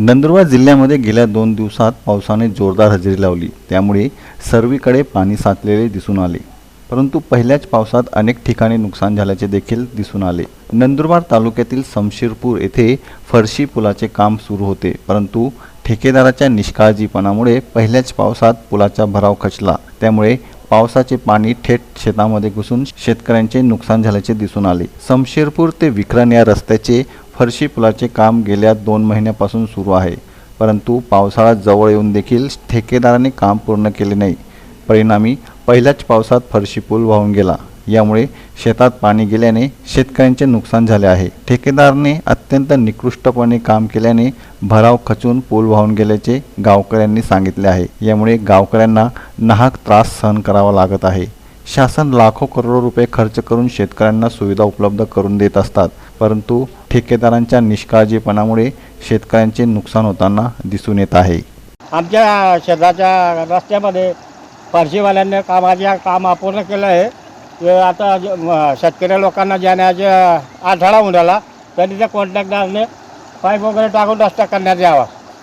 नंदुरबार जिल्ह्यामध्ये गेल्या दोन दिवसात पावसाने जोरदार हजेरी लावली. त्यामुळे सर्वीकडे पाणी साचलेले दिसून आले. परंतु पहिल्याच पावसात अनेक ठिकाणी नुकसान झाल्याचे देखील दिसून आले. नंदुरबार तालुक्यातील समशीरपूर येथे फरशी पुलाचे काम सुरू होते. परंतु ठेकेदाराच्या निष्काळजीपणामुळे पहिल्याच पावसात पुलाचा भराव खचला. त्यामुळे पावसाचे पाणी थेट शेतामध्ये घुसून शेतकऱ्यांचे नुकसान झाल्याचे दिसून आले. समशेरपूर ते विक्रण या रस्त्याचे फरशी पुलाचे काम गेल्या दोन महिन्यापासून सुरू आहे. परंतु पावसाळा जवळ येऊन देखील ठेकेदाराने काम पूर्ण केले नाही. परिणामी पहिल्याच पावसात फरशी पूल वाहून गेला. यामुळे शेतात पाणी गेल्याने शेतकऱ्यांचे नुकसान झाले आहे. ठेकेदाराने अत्यंत निकृष्टपणे काम केल्याने भराव खचून पूल वाहून गेल्याचे गावकऱ्यांनी सांगितले आहे. यामुळे गावकऱ्यांना नाहक त्रास सहन करावा लागत आहे. शासन लाखो करोडो रुपये खर्च करून शेतकऱ्यांना सुविधा उपलब्ध करून देत असतात. परंतु ठेकेदारांच्या निष्काळजीपणामुळे शेतकऱ्यांचे नुकसान होताना दिसून येत आहे. आमच्या शेताच्या रस्त्यामध्ये पारशीवाल्यांनी कामाचे काम अपूर्ण केलं आहे. आता ज- शेतकरी लोकांना जाण्याचा आठवडा होऊन राहिला. तरी त्या कॉन्ट्रॅक्टरने पाईप वगैरे टाकून रस्ता करण्यात यावा.